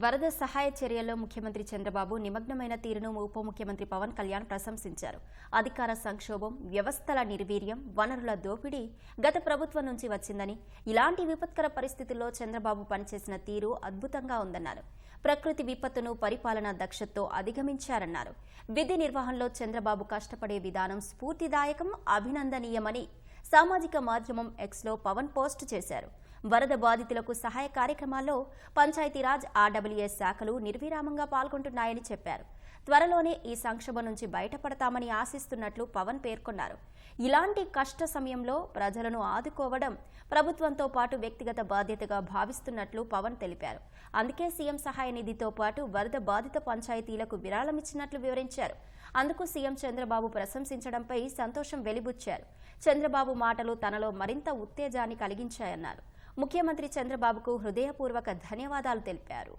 వరద సహాయ చర్యల్లో ముఖ్యమంత్రి చంద్రబాబు నిమగ్నమైన తీరును ఉప ముఖ్యమంత్రి పవన్ కళ్యాణ్ ప్రశంసించారు. అధికార సంక్షోభం వ్యవస్థల నిర్వీర్యం వనరుల దోపిడీ గత ప్రభుత్వం నుంచి వచ్చిందని ఇలాంటి విపత్కర పరిస్థితుల్లో చంద్రబాబు పనిచేసిన తీరు అద్భుతంగా ఉందన్నారు. ప్రకృతి విపత్తును పరిపాలనా దక్షతతో అధిగమించారన్నారు. విధి నిర్వహణలో చంద్రబాబు కష్టపడే విధానం స్ఫూర్తిదాయకం అభినందనీయమని సామాజిక మాధ్యమం ఎక్స్లో పవన్ పోస్టు చేశారు. వరద బాధితులకు సహాయ కార్యక్రమాల్లో పంచాయతీరాజ్ ఆర్డబ్ల్యూఎస్ శాఖలు నిర్విరామంగా పాల్గొంటున్నాయని చెప్పారు. త్వరలోనే ఈ సంక్షోభం నుంచి బయటపడతామని ఆశిస్తున్నట్లు పవన్ పేర్కొన్నారు. ఇలాంటి కష్ట సమయంలో ప్రజలను ఆదుకోవడం ప్రభుత్వంతో పాటు వ్యక్తిగత బాధ్యతగా భావిస్తున్నట్లు పవన్ తెలిపారు. అందుకే సీఎం సహాయ నిధితో పాటు వరద బాధిత పంచాయతీలకు విరాళమిచ్చినట్లు వివరించారు. అందుకు సీఎం చంద్రబాబు ప్రశంసించడంపై సంతోషం వెలిబుచ్చారు. చంద్రబాబు మాటలు తనలో మరింత ఉత్తేజాన్ని కలిగించాయన్నారు. ముఖ్యమంత్రి చంద్రబాబుకు హృదయపూర్వక ధన్యవాదాలు తెలిపారు.